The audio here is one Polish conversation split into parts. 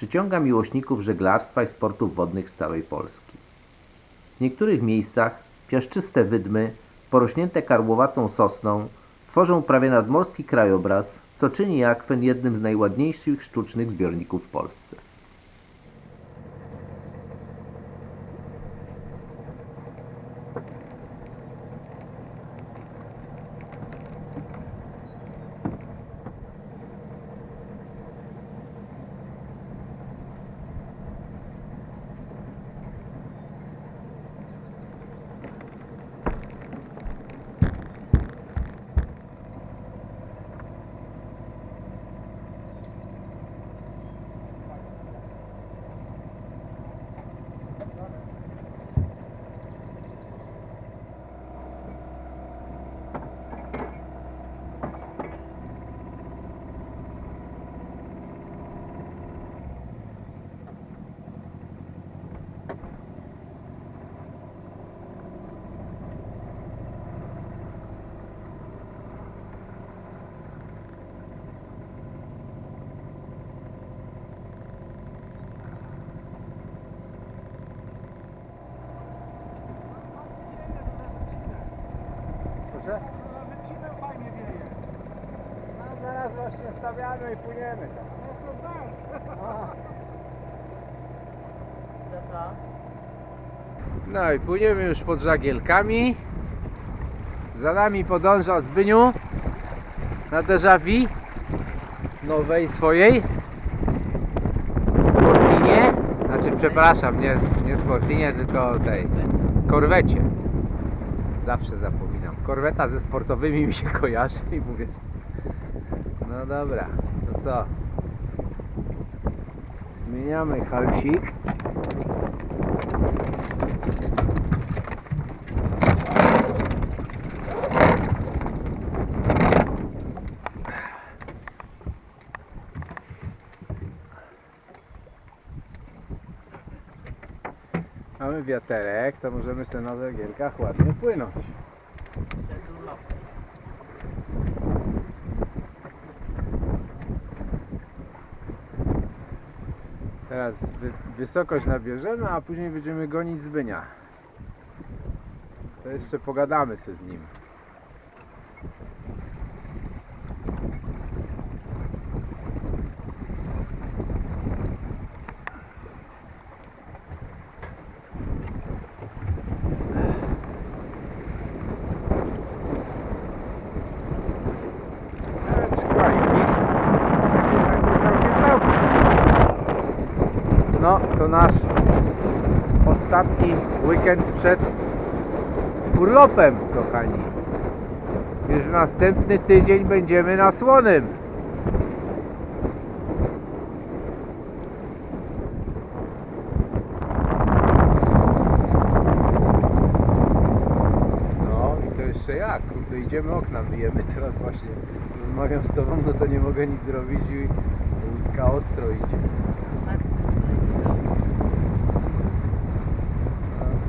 przyciąga miłośników żeglarstwa i sportów wodnych z całej Polski. W niektórych miejscach piaszczyste wydmy, porośnięte karłowatą sosną, tworzą prawie nadmorski krajobraz, co czyni akwen jednym z najładniejszych sztucznych zbiorników w Polsce. Wieje. No, zaraz właśnie stawiamy i płyniemy tam. No. No i płyniemy już pod żagielkami. Za nami podąża Zbyniu na vu nowej swojej Sportinie. Znaczy przepraszam, nie, nie Sportinie, tylko tej korwecie. Zawsze zapominam. Korweta ze sportowymi mi się kojarzy i mówię. No dobra, to co? Zmieniamy halsik. Mamy wiaterek, to możemy sobie na żagielkach ładnie płynąć. Teraz wy, wysokość nabierzemy, a później będziemy gonić Zbynia. To jeszcze pogadamy sobie z nim. Nawet szklanki. Całkiem, całkiem. No, to nasz ostatni weekend przed urlopem, kochani. Już w następny tydzień będziemy na Słonym. No i to jeszcze jak? Kurde, idziemy okna myjemy teraz właśnie. Rozmawiam z tobą, no to nie mogę nic zrobić i łódka ostro idzie.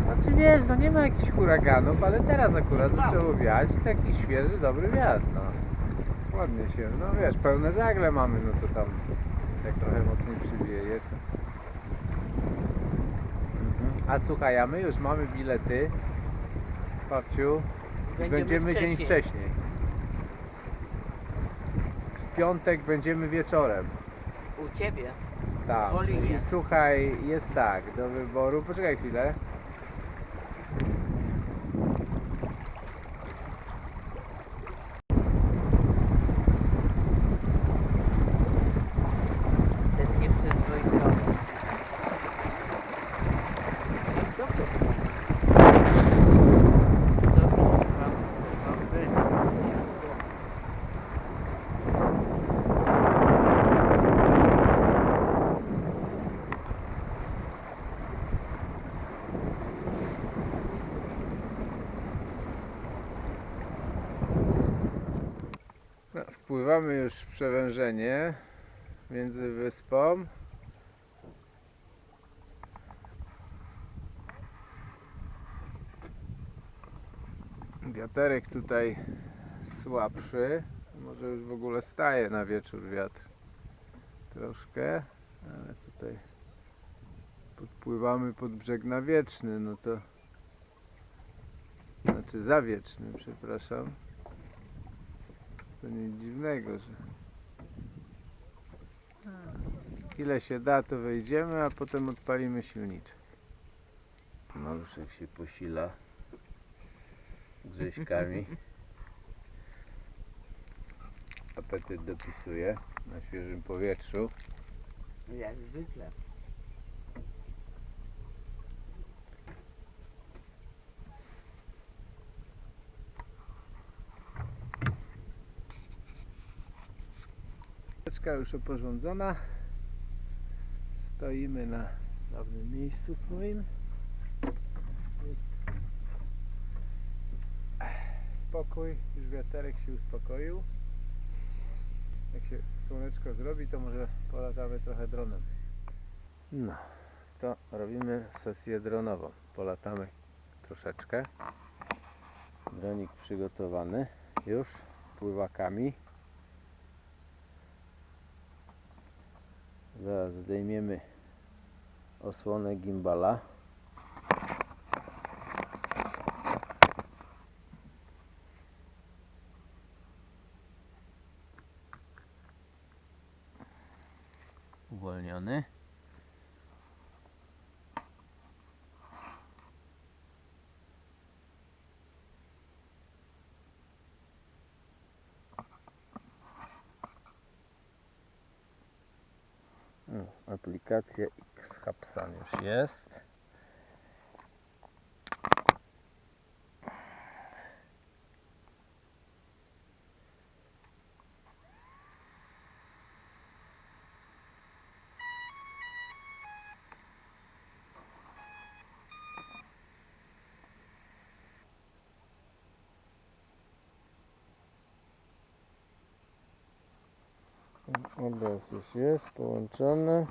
Znaczy wiesz, no nie ma jakichś huraganów, ale teraz akurat zaczęło wiać i taki świeży, dobry wiatr, no. Ładnie się, no wiesz, pełne żagle mamy, no to tam jak trochę mocniej przywieje. To... Mhm. A słuchaj, a my już mamy bilety, Babciu, i Będziemy będziemy dzień wcześniej. W piątek będziemy wieczorem. U ciebie. Tak. Woli I nie. słuchaj, jest tak, do wyboru. Poczekaj chwilę. Ten nieprzyzwoiony. Dobrze. Dobrze, mam, mam być. No, wpływamy już przewężenie między wyspą. Wiaterek tutaj słabszy. Może już w ogóle staje na wieczór wiatr troszkę, ale tutaj podpływamy pod brzeg na wieczny, no to znaczy za wieczny, przepraszam. To nic dziwnego, że ile się da to wejdziemy, a potem odpalimy silniczek. Maluszek się posila grześkami. Apetyt dopisuje Na świeżym powietrzu. Jak zwykle. Teczka już oporządzona. Stoimy na dawnym miejscu moim. Spokój, już wiaterek się uspokoił. Jak się słoneczko zrobi, to może polatamy trochę dronem. No, to robimy sesję dronową. Polatamy troszeczkę. Dronik przygotowany już z pływakami. Zaraz zdejmiemy osłonę gimbala. Uwolniony. O, aplikacja X-Hubsan już jest. Obraz już jest połączony.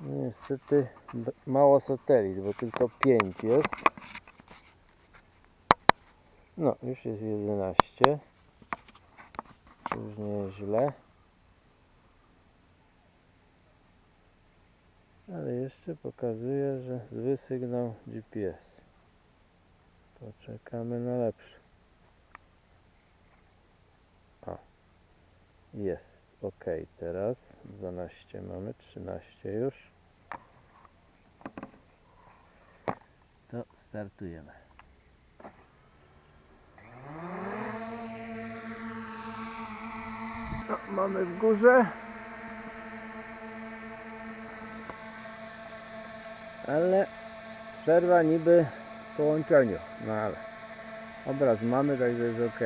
No Niestety mało satelit, bo tylko 5 jest. No, już jest 11. Już nie jest źle. Ale jeszcze pokazuje, że zły sygnał GPS. Poczekamy na lepszy. O, jest. Ok, teraz 12 mamy, 13 już. To startujemy. No, mamy w górze. Ale przerwa niby w połączeniu. No ale obraz mamy, także jest ok.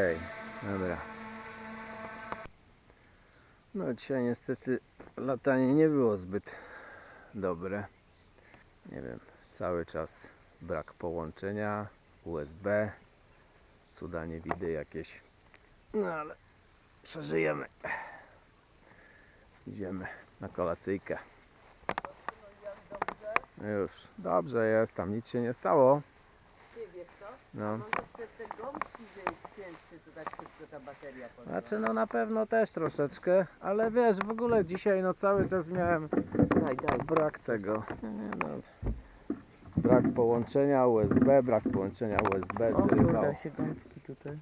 Dobra. No dzisiaj niestety latanie nie było zbyt dobre. Nie wiem, cały czas brak połączenia, USB, cuda nie widzę jakieś. No ale przeżyjemy. Idziemy na kolacyjkę. Już, dobrze jest, tam nic się nie stało. Ty wiesz co? No. Te gąbki, że jest cięższy, to tak szybko ta bateria. Znaczy no na pewno też troszeczkę, ale wiesz, w ogóle dzisiaj no cały czas miałem Daj, daj. brak tego. Nie, no. Brak połączenia USB, brak połączenia USB O się gąbki tutaj.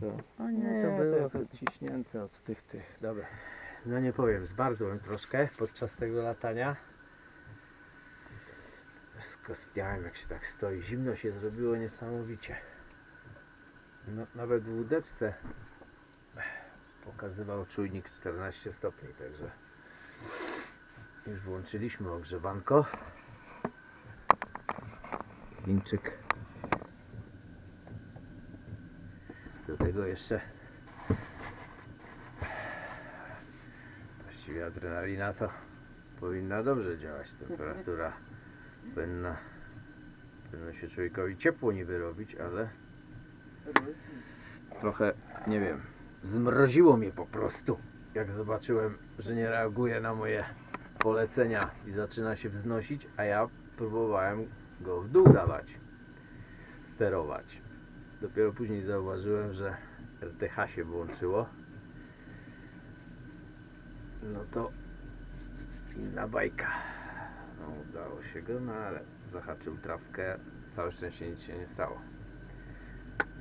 To. O Nie, to było. jest odciśnięte od tych, tych. Dobra. No nie powiem, zmarzłem troszkę podczas tego latania. Skostniałem jak się tak stoi. Zimno się zrobiło niesamowicie. No, nawet w łódeczce pokazywał czujnik 14 stopni, także już włączyliśmy ogrzewanko. Chińczyk. Do tego jeszcze właściwie adrenalina to powinna dobrze działać. Temperatura powinna, powinno się człowiekowi ciepło niby robić, ale trochę, nie wiem, Zmroziło mnie po prostu, jak zobaczyłem, że nie reaguje na moje polecenia i zaczyna się wznosić, a ja próbowałem go w dół dawać, sterować. Dopiero później zauważyłem, że RTH się włączyło. No to inna bajka. No, udało się go, no ale zahaczył trawkę. Całe szczęście nic się nie stało.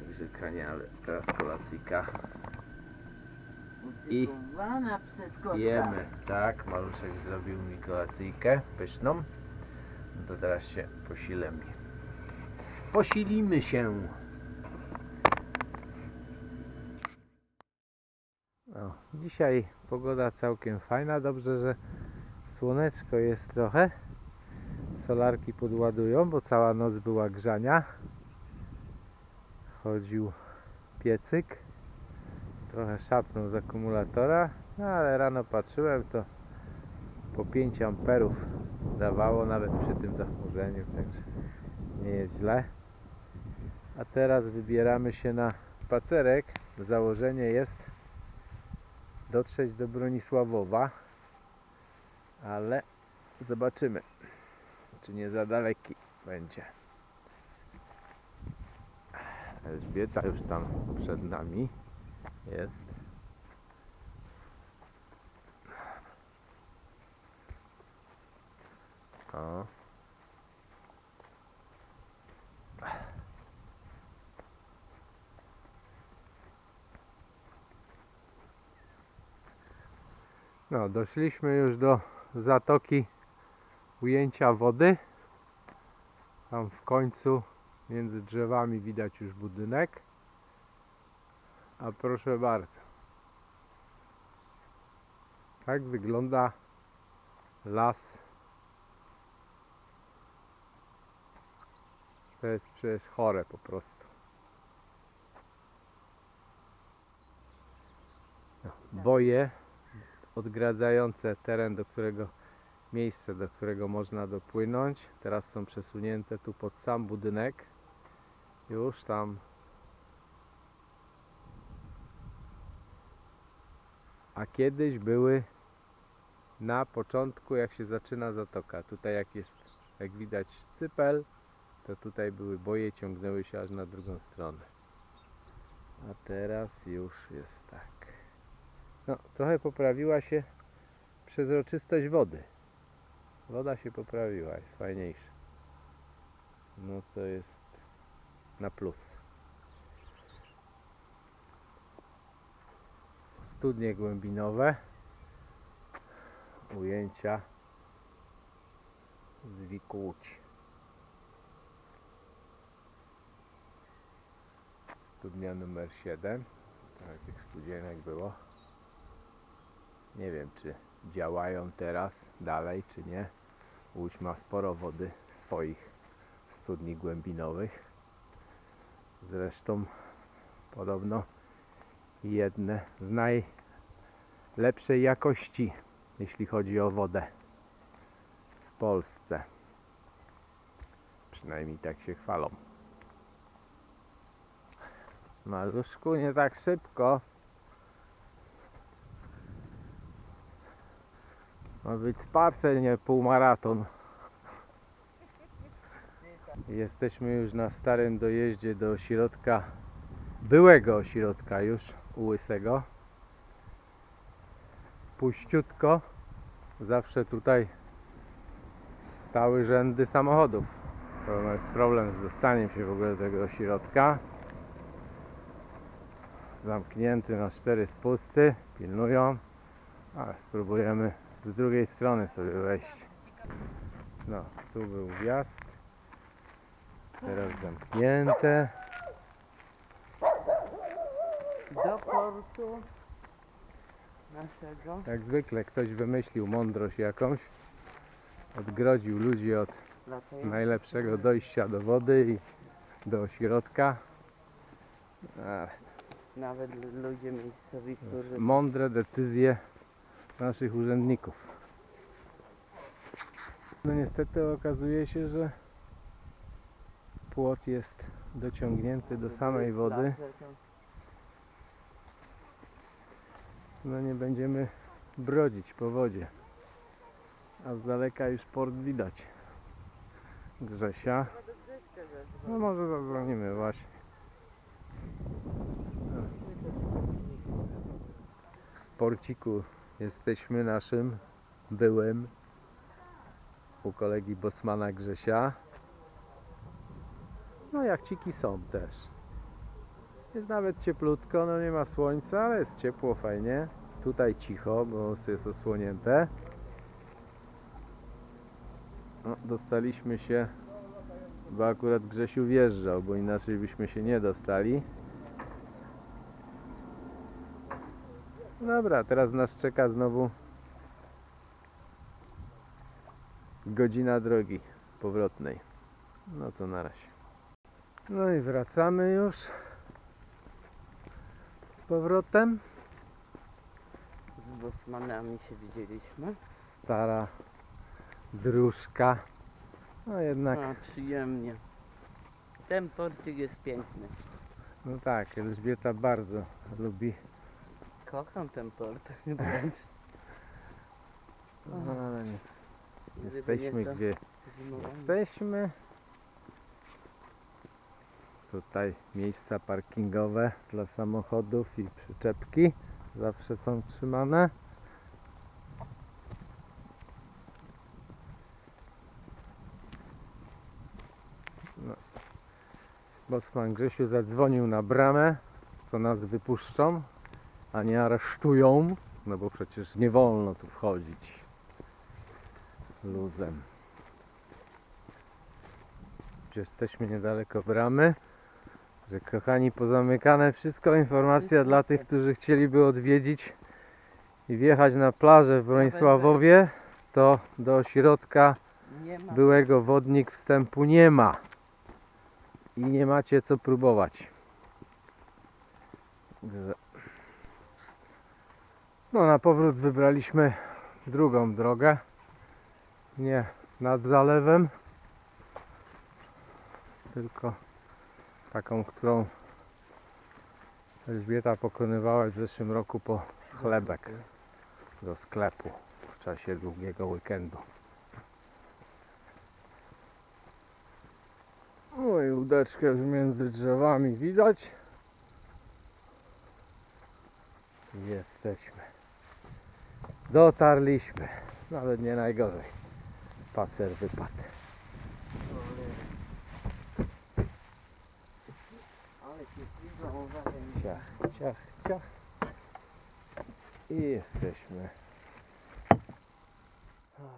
Grzyka nie, ale teraz kolacyjka. I-. Jemy, tak, maluszek zrobił mi kolacyjkę pyszną. No to teraz się posilemy. Posilimy się. No, dzisiaj pogoda całkiem fajna, dobrze, że słoneczko jest trochę. Solarki podładują, bo cała noc była grzania. Chodził piecyk. Trochę szapnął z akumulatora, no ale rano patrzyłem, to po 5 amperów dawało nawet przy tym zachmurzeniu, także nie jest źle. A teraz wybieramy się na spacerek. Założenie jest dotrzeć do Bronisławowa, ale zobaczymy, czy nie za daleki będzie. Elżbieta już tam przed nami jest. O. No, doszliśmy już do zatoki ujęcia wody. Tam w końcu między drzewami widać już budynek. A proszę bardzo. Tak wygląda las. To jest przecież chore po prostu. No, Boje odgradzające teren, do którego miejsce, do którego można dopłynąć. Teraz są przesunięte tu pod sam budynek. Już tam a kiedyś były na początku jak się zaczyna zatoka. Tutaj jak jest, jak widać cypel, to tutaj były boje, ciągnęły się aż na drugą stronę. A teraz już jest tak. No, trochę poprawiła się przezroczystość wody. Woda się poprawiła, jest fajniejsza. No to jest na plus. Studnie głębinowe. Ujęcia z Wikułci. Studnia numer 7. Tak, tych studzienek było. Nie wiem, czy działają teraz dalej, czy nie. Łódź ma sporo wody swoich studni głębinowych. Zresztą podobno jedne z najlepszej jakości, jeśli chodzi o wodę w Polsce. Przynajmniej tak się chwalą. Maluszku, nie tak szybko. Ma być spacer, nie półmaraton. Jesteśmy już na starym dojeździe do ośrodka, byłego ośrodka już Łysego. Puściutko. Zawsze tutaj stały rzędy samochodów. To jest problem z dostaniem się w ogóle do tego ośrodka. Zamknięty na cztery spusty, pilnują. Ale spróbujemy z drugiej strony sobie wejść. No, tu był wjazd. Teraz zamknięte. Do portu naszego. Jak zwykle ktoś wymyślił mądrość jakąś. Odgrodził ludzi od najlepszego dojścia do wody i do ośrodka. Ale Nawet ludzie miejscowi, którzy mądre decyzje naszych urzędników. No niestety okazuje się, że płot jest dociągnięty do samej wody. No nie będziemy brodzić po wodzie. A z daleka już port widać. Grzesia. No może zadzwonimy właśnie. Porciku jesteśmy naszym byłym u kolegi Bosmana Grzesia. No jachciki są też. Jest nawet cieplutko, no nie ma słońca, ale jest ciepło, fajnie. Tutaj cicho, bo jest osłonięte. No, dostaliśmy się, bo akurat Grzesiu wjeżdżał, bo inaczej byśmy się nie dostali. Dobra, teraz nas czeka znowu godzina drogi powrotnej. No to na razie. No i wracamy już z powrotem. Z Bosmanami się widzieliśmy. Stara dróżka. No jednak, A, przyjemnie. Ten porcik jest piękny. no tak, Elżbieta bardzo lubi. Kocham ten port. No ale nie, Gdyby jesteśmy nie to gdzie zimowanie. jesteśmy. Tutaj miejsca parkingowe dla samochodów i przyczepki zawsze są trzymane. No. Bosman Grzesiu zadzwonił na bramę, to nas wypuszczą, a nie aresztują, no bo przecież nie wolno tu wchodzić luzem. Jesteśmy niedaleko bramy. Że kochani, pozamykane wszystko. Informacja dla tych, którzy chcieliby odwiedzić i wjechać na plażę w Bronisławowie, to do ośrodka byłego wodnik wstępu nie ma. I nie macie co próbować. Także- No na powrót wybraliśmy drugą drogę. Nie nad zalewem, tylko taką, którą Elżbieta pokonywała w zeszłym roku po chlebek do sklepu w czasie długiego weekendu. No i łódeczkę między drzewami widać. Jesteśmy. Dotarliśmy. Nawet nie najgorzej. Spacer wypadł. Ciach, ciach, ciach. I jesteśmy. No,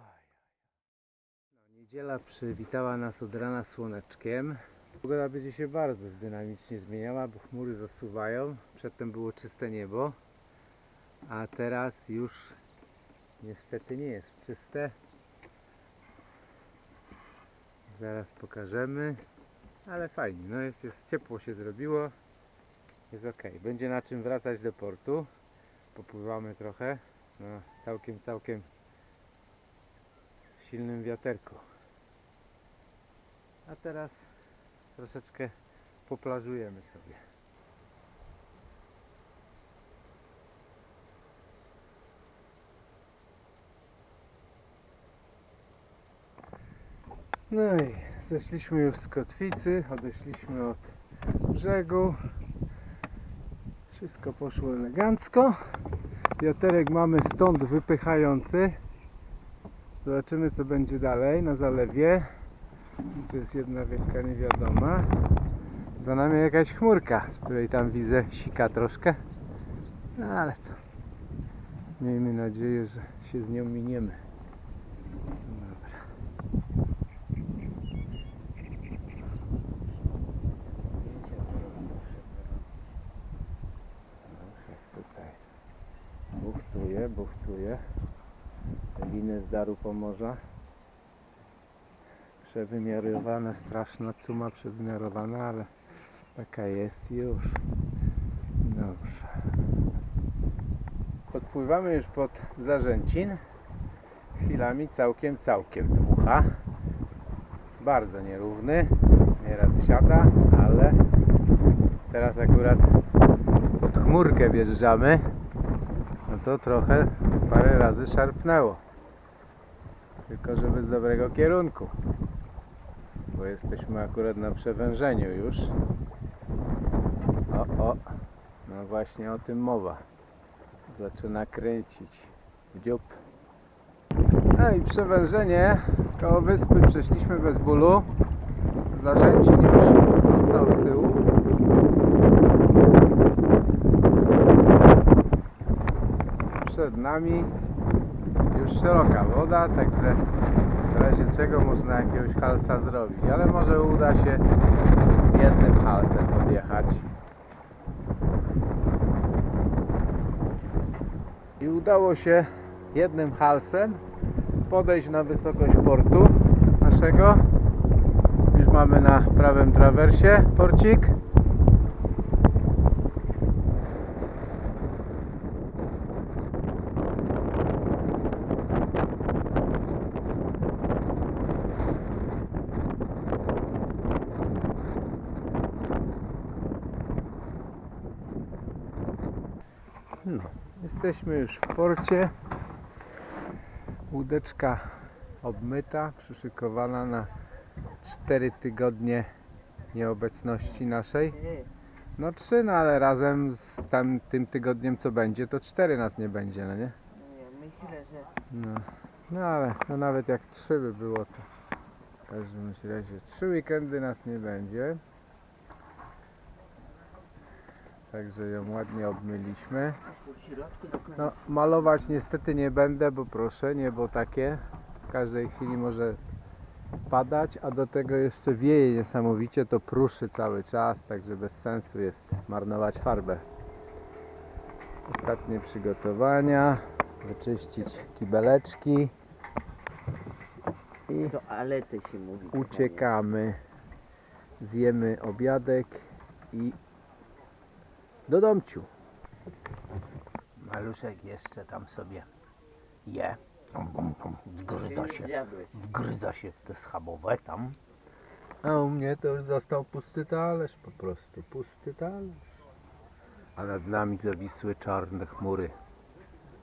niedziela przywitała nas od rana słoneczkiem. Pogoda będzie się bardzo dynamicznie zmieniała, bo chmury zasuwają. Przedtem było czyste niebo, a teraz już niestety nie jest czyste. Zaraz pokażemy, ale fajnie. No jest, jest ciepło się zrobiło. Jest ok. Będzie na czym wracać do portu. Popływamy trochę. No, całkiem, całkiem silnym wiaterku. A teraz troszeczkę poplażujemy sobie. No i zeszliśmy już z kotwicy, odeszliśmy od brzegu. Wszystko poszło elegancko. Wiaterek mamy stąd wypychający. Zobaczymy co będzie dalej na zalewie. Tu jest jedna wielka niewiadoma. Za nami jakaś chmurka, z której tam widzę sika troszkę. No ale to miejmy nadzieję, że się z nią miniemy. Dobra. Proszę tutaj. Buchtuje, buchtuje. Liny z daru Pomorza. Przewymiarowane, straszna suma przewymiarowana, ale taka jest już. Dobrze. Podpływamy już pod Zarzęcin. Chwilami całkiem, całkiem dmucha. Bardzo nierówny. Nieraz siada, ale teraz akurat pod chmurkę wjeżdżamy. To trochę parę razy szarpnęło. Tylko żeby z dobrego kierunku. Bo jesteśmy akurat na przewężeniu już. O, o. No właśnie o tym mowa. Zaczyna kręcić dziób. No i przewężenie koło wyspy przeszliśmy bez bólu. Zarzęcin już został z tyłu. Przed nami już szeroka woda, także w razie czego można jakiegoś halsa zrobić. Ale może uda się jednym halsem podjechać. I udało się jednym halsem podejść na wysokość portu naszego. Już mamy na prawym trawersie porcik. No, jesteśmy już w porcie. Łódeczka obmyta, przyszykowana na 4 tygodnie nieobecności naszej. No 3, no ale razem z tam, tym tygodniem co będzie, to 4 nas nie będzie, no nie? Myślę, że No, no ale no nawet jak 3 by było, to w każdym razie 3 weekendy nas nie będzie. Także ją ładnie obmyliśmy. No, malować niestety nie będę, bo proszę, niebo takie. W każdej chwili może padać, a do tego jeszcze wieje niesamowicie, to pruszy cały czas, także bez sensu jest marnować farbę. Ostatnie przygotowania, wyczyścić kibeleczki i Toaletę się mówi. uciekamy. Zjemy obiadek i do domciu. Maluszek jeszcze tam sobie je. Wgryza się, wgryza się w te schabowe tam. A u mnie to już został pusty talerz, po prostu pusty talerz. A nad nami zawisły czarne chmury.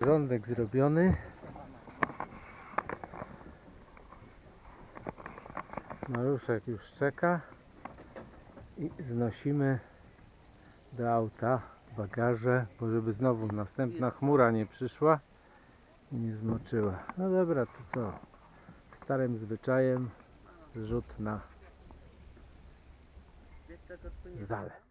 Rządek zrobiony. Maluszek już czeka i znosimy do auta bagaże, bo żeby znowu następna chmura nie przyszła i nie zmoczyła. No dobra, to co? Starym zwyczajem rzut na zalew.